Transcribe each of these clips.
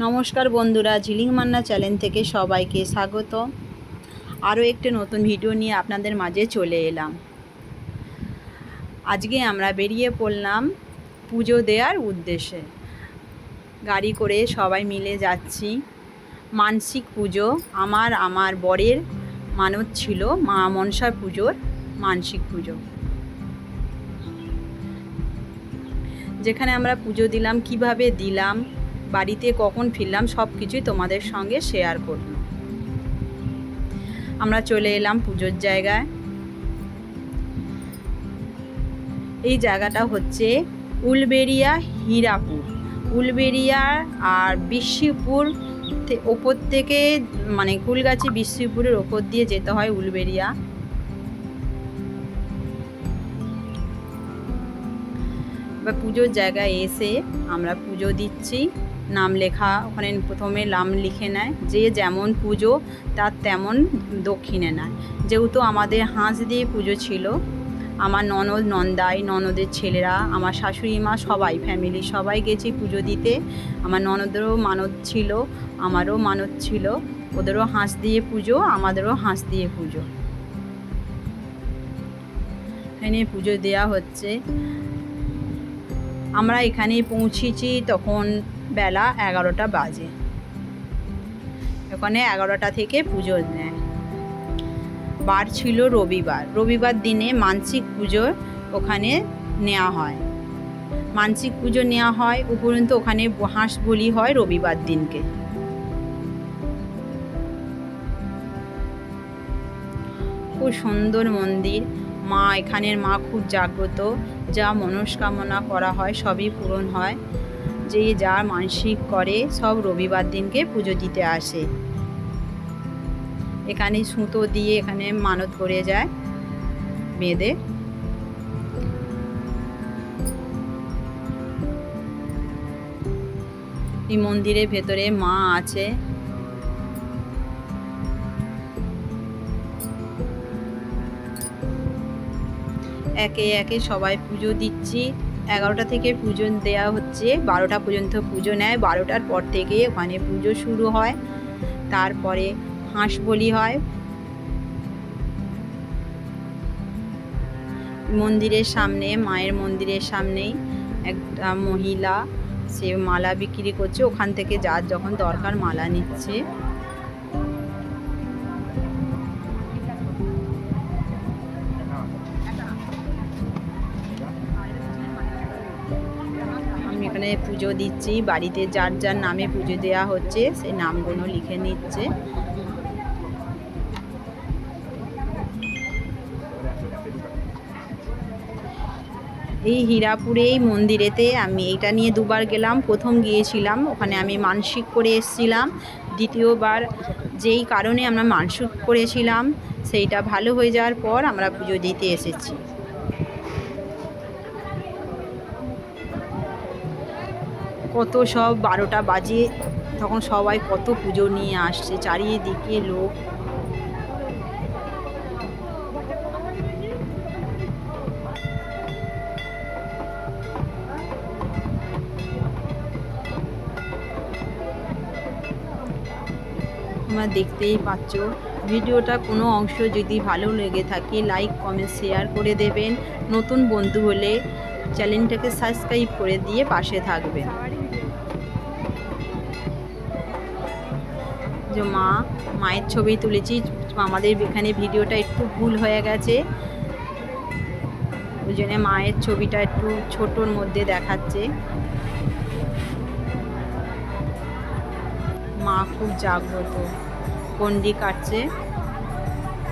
নমস্কার বন্ধুরা ঝিলিং মান্না চ্যানেল থেকে সবাইকে স্বাগত। আরও একটি নতুন ভিডিও নিয়ে আপনাদের মাঝে চলে এলাম। আজকে আমরা বেরিয়ে পড়লাম পুজো দেওয়ার উদ্দেশ্যে। গাড়ি করে সবাই মিলে যাচ্ছি। মানসিক পুজো, আমার আমার বরের মানত ছিল মা মনসা পুজোর মানসিক পুজো। যেখানে আমরা পুজো দিলাম, কীভাবে দিলাম বাড়িতে কখন ফিরলাম সব কিছুই তোমাদের সঙ্গে শেয়ার করব। আমরা চলে এলাম পুজোর জায়গায়। এই জায়গাটা হচ্ছে উলবেরিয়া হীরাপুর। উলবেরিয়া আর বিশ্বপুর ওপর থেকে মানে কুলগাছি বিশ্বপুরের ওপর দিয়ে যেতে হয় উলবেরিয়া বা পুজোর জায়গায় এসে আমরা পুজো দিচ্ছি। নাম লেখা ওখানে প্রথমে নাম লিখে নেয়, যে যেমন পুজো তার তেমন দক্ষিণে নেয়। যেহেতু আমাদের হাঁস দিয়ে পুজো ছিল, আমার ননদ, নন্দাই, ননদের ছেলেরা, আমার শাশুড়ি মা সবাই ফ্যামিলি সবাই গেছি পুজো দিতে। আমার ননদেরও মানত ছিল, আমারও মানত ছিল। ওদেরও হাঁস দিয়ে পুজো, আমাদেরও হাঁস দিয়ে পুজো। এখানে পুজো দেওয়া হচ্ছে। আমরা এখানে পৌঁছেছি, তখন বেলা এগারোটা বাজে। ওখানে এগারোটা থেকে পুজো নেয় বার ছিল রবিবার। রবিবার দিনে মানসিক পুজো ওখানে নেওয়া হয়। মানসিক পুজো নেওয়া হয়, উপরন্ত ওখানে হাঁস বলি হয় রবিবার দিনকে। খুব সুন্দর মন্দির। মা এখানের মা খুব জাগ্রত। যা মনস্কামনা করা হয়, সবই পূরণ হয়। যে যা মানসিক করে, সব রবিবার দিনকে পুজো দিতে আসে। এখানে সুতো দিয়ে এখানে মানত করে যায় মেয়েদের। এই মন্দিরের ভেতরে মা আছে। একে একে সবাই পুজো দিচ্ছি। এগারোটা থেকে পুজো দেওয়া হচ্ছে, বারোটা পর্যন্ত পুজো নেয়, বারোটার পর থেকে ওখানে পুজো শুরু হয়, তারপরে হাঁস বলি হয়। মন্দিরের সামনে, মায়ের মন্দিরের সামনেই একটা মহিলা সে মালা বিক্রি করছে, ওখান থেকে যার যখন দরকার মালা নিচ্ছে। এখানে পুজো দিচ্ছি। বাড়িতে যার যার নামে পুজো দেওয়া হচ্ছে সেই নামগুলো লিখে নিচ্ছে। এই হীরাপুরে এই মন্দিরেতে আমি এইটা নিয়ে দুবার গেলাম। প্রথম গিয়েছিলাম, ওখানে আমি মানসিক করে এসেছিলাম। দ্বিতীয়বার যেই কারণে আমরা মানসিক করেছিলাম, সেইটা ভালো হয়ে যাওয়ার পর আমরা পুজো দিতে এসেছি। কত সব বারোটা বাজে, তখন সবাই কত পুজো নিয়ে আসছে, চারিদিকে লোক। দেখতেই পাচ্ছ ভিডিওটা কোনো অংশ যদি ভালো লেগে থাকে লাইক কমেন্ট শেয়ার করে দেবেন। নতুন বন্ধু হলে চ্যানেলটাকে সাবস্ক্রাইব করে দিয়ে পাশে থাকবেন। যে মা, মায়ের ছবি তুলেছি। আমাদের এখানে ভিডিওটা একটু ভুল হয়ে গেছে। ওই জন্য মায়ের ছবিটা একটু ছোটোর মধ্যে দেখাচ্ছে। মা খুব জাগ্রত। গন্ডি কাটছে।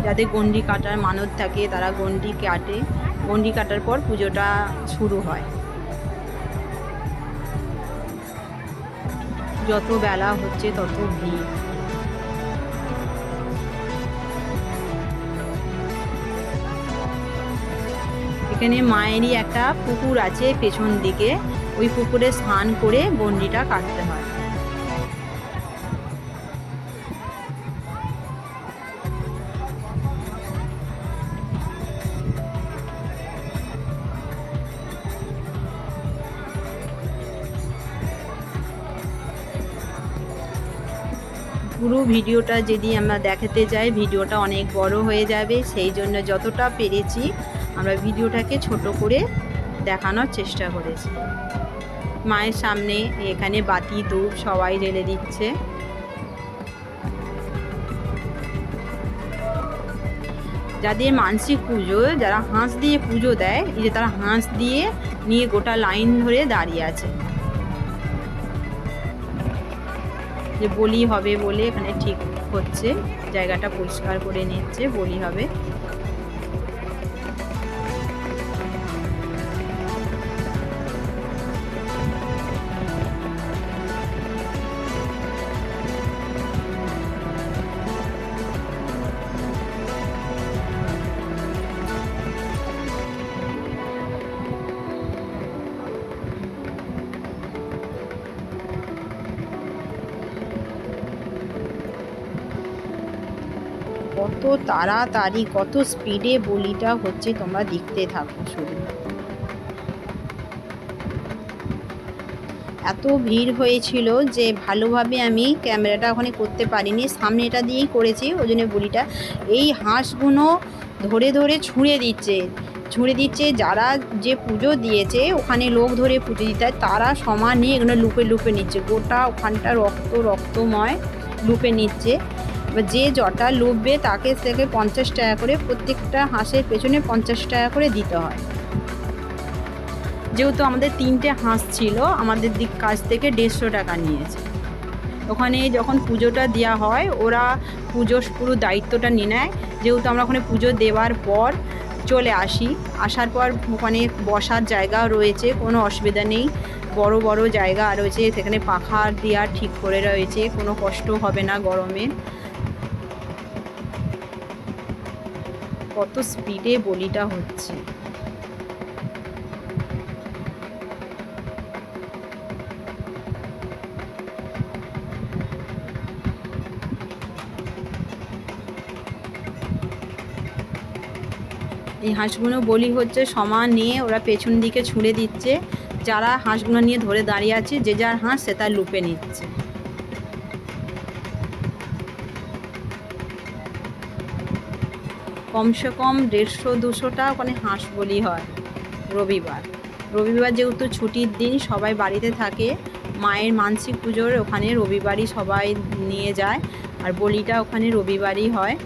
যাদের গন্ডি কাটার মানত থাকে, তারা গন্ডি কাটে। গন্ডি কাটার পর পুজোটা শুরু হয়। যত বেলা হচ্ছে তত ভিড়। এখানে মায়েরই একটা পুকুর আছে পেছন দিকে। ওই পুকুরে স্নান করে গন্ডিটা কাটতে হয়। পুরো ভিডিওটা যদি আমরা দেখাতে যাই, ভিডিওটা অনেক বড় হয়ে যাবে। সেই জন্য যতটা পেরেছি আমরা ভিডিওটাকে ছোট করে দেখানোর চেষ্টা করেছি। মায়ের সামনে এখানে বাতি, ধূপ সবাই জ্বেলে দিচ্ছে। যাদের মানসিক পুজো, যারা হাঁস দিয়ে পুজো দেয়, এই যে তারা হাঁস দিয়ে নিয়ে গোটা লাইন ধরে দাঁড়িয়ে আছে। যে বলি হবে বলে এখানে ঠিক হচ্ছে, জায়গাটা পরিষ্কার করে নিচ্ছে, বলি হবে। কত তাড়াতাড়ি, কত স্পিডে বলিটা হচ্ছে তোমরা দেখতে থাকো শুধু। এত ভিড় হয়েছিল যে ভালোভাবে আমি ক্যামেরাটা ওখানে করতে পারিনি সামনেটা দিয়েই করেছি, ওই জন্য বলিটা। এই হাঁসগুলো ধরে ধরে ছুঁড়ে দিচ্ছে ছুঁড়ে দিচ্ছে, যারা যে পুজো দিয়েছে, ওখানে লোক ধরে পুজো দিতে হয় তারা সমান এগুলো লুপে লুপে নিচ্ছে, গোটা ওখানটা রক্ত রক্তময় লুপে নিচ্ছে। এবার যে জটা লুববে তাকে থেকে পঞ্চাশ টাকা করে, প্রত্যেকটা হাঁসের পেছনে পঞ্চাশ টাকা করে দিতে হয়। যেহেতু আমাদের তিনটে হাঁস ছিল, আমাদের দিক কাছ থেকে দেড়শো টাকা নিয়েছে। ওখানে যখন পুজোটা দেওয়া হয়, ওরা পুজোর পুরো দায়িত্বটা নিয়ে নেয়। যেহেতু আমরা ওখানে পুজো দেওয়ার পর চলে আসি, আসার পর ওখানে বসার জায়গা রয়েছে, কোনো অসুবিধা নেই। বড় বড় জায়গা রয়েছে, সেখানে পাখা দেওয়া ঠিক করে রয়েছে, কোনো কষ্ট হবে না গরমে। কত স্পিডে বলিটা হচ্ছে। এই হাঁসগুলো বলি হচ্ছে সমান নিয়ে ওরা পেছন দিকে ছুঁড়ে দিচ্ছে। যারা হাঁসগুলো নিয়ে ধরে দাঁড়িয়ে আছে, যে যার হাঁস, সে তার লুপে নিচ্ছে। কমসে কম দেড়শো, দুশোটা ওখানে হাঁস বলি হয় রবিবার। রবিবার যেহেতু ছুটির দিন, সবাই বাড়িতে থাকে, মায়ের মানসিক পুজোর ওখানে রবিবারই সবাই নিয়ে যায়, আর বলিটা ওখানে রবিবারই হয়।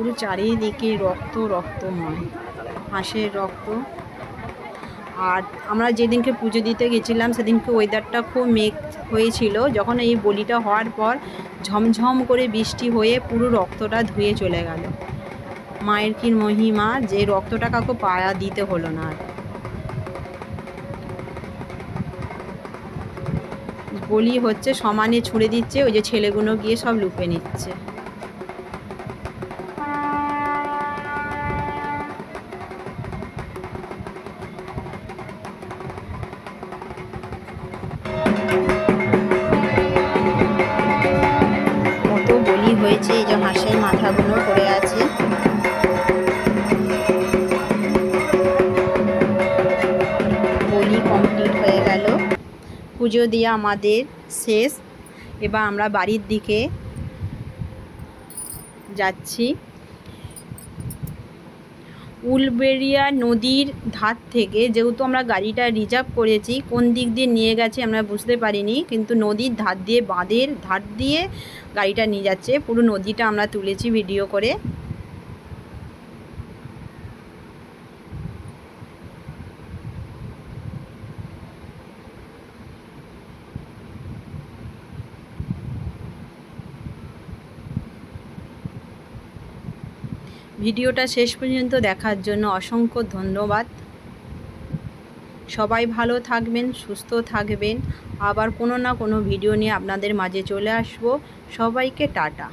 পুরো চারিদিকে রক্ত রক্তময় হাঁসের রক্ত। আর আমরা যেদিনকে পুজো দিতে গেছিলাম, সেদিনকে ওয়েদারটা খুব মেঘ হয়েছিল। যখন এই বলিটা হওয়ার পর ঝমঝম করে বৃষ্টি হয়ে পুরো রক্তটা ধুয়ে চলে গেল। মায়ের কি মহিমা, যে রক্তটা কাউকে পায়া দিতে হলো না আর। বলি হচ্ছে, সমানে ছুঁড়ে দিচ্ছে, ওই যে ছেলেগুলো গিয়ে সব লুপে নিচ্ছে। পুজো দিয়ে আমাদের শেষ, এবার আমরা বাড়ির দিকে যাচ্ছি। উলবেড়িয়া নদীর ধার থেকে, যেহেতু আমরা গাড়িটা রিজার্ভ করেছি, কোন দিক দিয়ে নিয়ে গেছে আমরা বুঝতে পারিনি, কিন্তু নদীর ধার দিয়ে, বাঁধের ধার দিয়ে গাড়িটা নিয়ে যাচ্ছে। পুরো নদীটা আমরা তুলেছি ভিডিও করে। ভিডিওটা শেষ পর্যন্ত দেখার জন্য অসংখ্য ধন্যবাদ। সবাই ভালো থাকবেন, সুস্থ থাকবেন। আবার কোনো না কোনো ভিডিও নিয়ে আপনাদের মাঝে চলে আসব। সবাইকে টাটা।